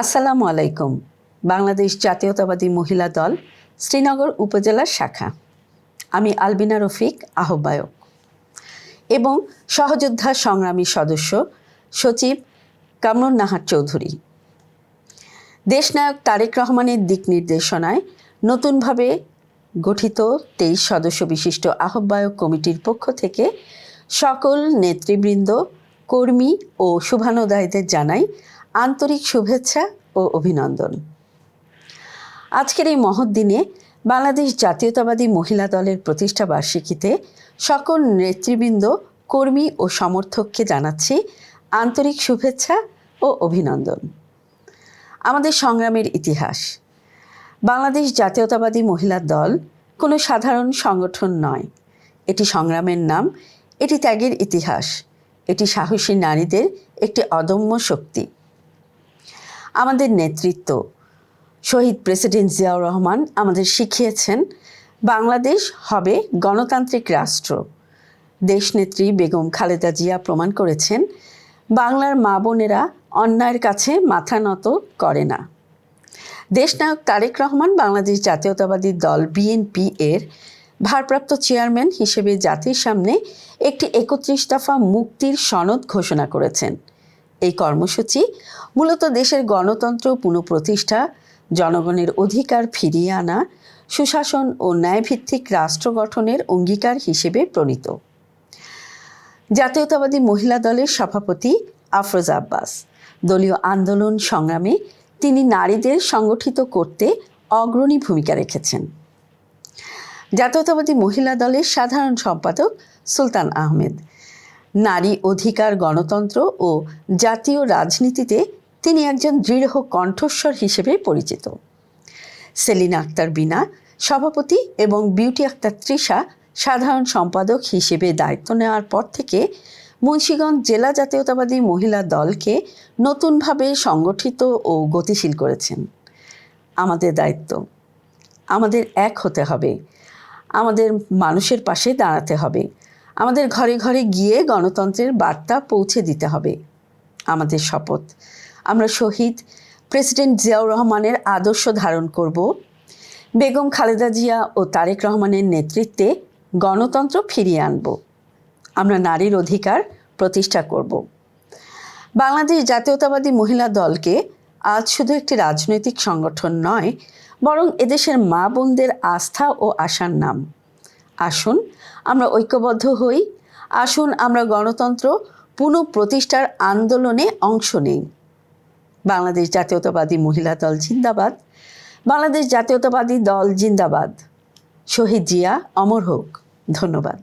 আসসালামু আলাইকুম, বাংলাদেশ জাতীয়তাবাদী মহিলা দল, শ্রীনগর উপজেলার শাখা। আমি আলবিনা রফিক, আহ্বায়ক। এবং সহযোদ্ধা সংগ্রামী সদস্য, সচিব কামরুন নাহার চৌধুরী। দেশনায়ক তারেক রহমানের দিক নির্দেশনায় নতুনভাবে গঠিত তেইশ সদস্য বিশিষ্ট আহ্বায়ক কমিটির পক্ষ থেকে সকল নেতৃবৃন্দ, কর্মী ও শুভানুদায়ীদের জানাই আন্তরিক শুভেচ্ছা ও অভিনন্দন। আজকের এই মহৎ দিনে বাংলাদেশ জাতীয়তাবাদী মহিলা দলের প্রতিষ্ঠা বার্ষিকীতে সকল নেতৃবৃন্দ, কর্মী ও সমর্থককে জানাচ্ছি আন্তরিক শুভেচ্ছা ও অভিনন্দন। আমাদের সংগ্রামের ইতিহাস। বাংলাদেশ জাতীয়তাবাদী মহিলা দল কোনো সাধারণ সংগঠন নয়। এটি সংগ্রামের নাম, এটি ত্যাগের ইতিহাস। এটি সাহসী নারীদের একটি অদম্য শক্তি। আমাদের নেতৃত্ব। শহীদ প্রেসিডেন্ট জিয়াউর রহমান আমাদের শিখিয়েছেন, বাংলাদেশ হবে গণতান্ত্রিক রাষ্ট্র। দেশনেত্রী বেগম খালেদা জিয়া প্রমাণ করেছেন, বাংলার মা বোনেরা অন্যায়ের কাছে মাথা নত করে না। দেশনায়ক তারেক রহমান বাংলাদেশ জাতীয়তাবাদী দল বিএনপি এর ভারপ্রাপ্ত চেয়ারম্যান হিসেবে জাতির সামনে একটি একত্রিশ দফা মুক্তির সনদ ঘোষণা করেছেন। এই কর্মসূচি মূলত দেশের গণতন্ত্র পুনঃপ্রতিষ্ঠা, জনগণের অধিকার ফিরিয়ে আনা, সুশাসন ও ন্যায়ভিত্তিক রাষ্ট্র গঠনের অঙ্গীকার হিসেবে প্রণীত। জাতীয়তাবাদী মহিলা দলের সভাপতি আফরোজ আব্বাস, দলীয় আন্দোলন সংগ্রামে তিনি নারীদের সংগঠিত করতে অগ্রণী ভূমিকা রেখেছেন। জাতীয়তাবাদী মহিলা দলের সাধারণ সম্পাদক সুলতান আহমেদ নারী অধিকার গণতন্ত্র ও জাতীয় রাজনীতিতে তিনি একজন দৃঢ় কণ্ঠস্বর হিসেবে পরিচিত। সেলিনা আক্তার বিনা সভাপতি এবং বিউটি আক্তার তৃষা সাধারণ সম্পাদক হিসেবে দায়িত্ব নেওয়ার পর থেকে মুন্সীগঞ্জ জেলা জাতীয়তাবাদী মহিলা দলকে নতুনভাবে সংগঠিত ও গতিশীল করেছেন। আমাদের দায়িত্ব, আমাদের এক হতে হবে, আমাদের মানুষের পাশে দাঁড়াতে হবে আমাদের ঘরে ঘরে গিয়ে গণতন্ত্রের বার্তা পৌঁছে দিতে হবে। আমাদের শপথ। আমরা শহীদ প্রেসিডেন্ট জিয়াউর রহমানের আদর্শ ধারণ করব। বেগম খালেদা জিয়া ও তারেক রহমানের নেতৃত্বে গণতন্ত্র ফিরিয়ে আনব। আমরা নারীর অধিকার প্রতিষ্ঠা করব। বাংলাদেশ জাতীয়তাবাদী মহিলা দলকে আজ শুধু একটি রাজনৈতিক সংগঠন নয়, বরং এদেশের মা বোনদের আস্থা ও আশার নাম। আসুন, আমরা ঐক্যবদ্ধ হই। আসুন, আমরা গণতন্ত্র পুনঃপ্রতিষ্ঠার আন্দোলনে অংশ নেই। বাংলাদেশ জাতীয়তাবাদী মহিলা দল জিন্দাবাদ। বাংলাদেশ জাতীয়তাবাদী দল জিন্দাবাদ। শহীদ জিয়া, অমর হোক। ধন্যবাদ।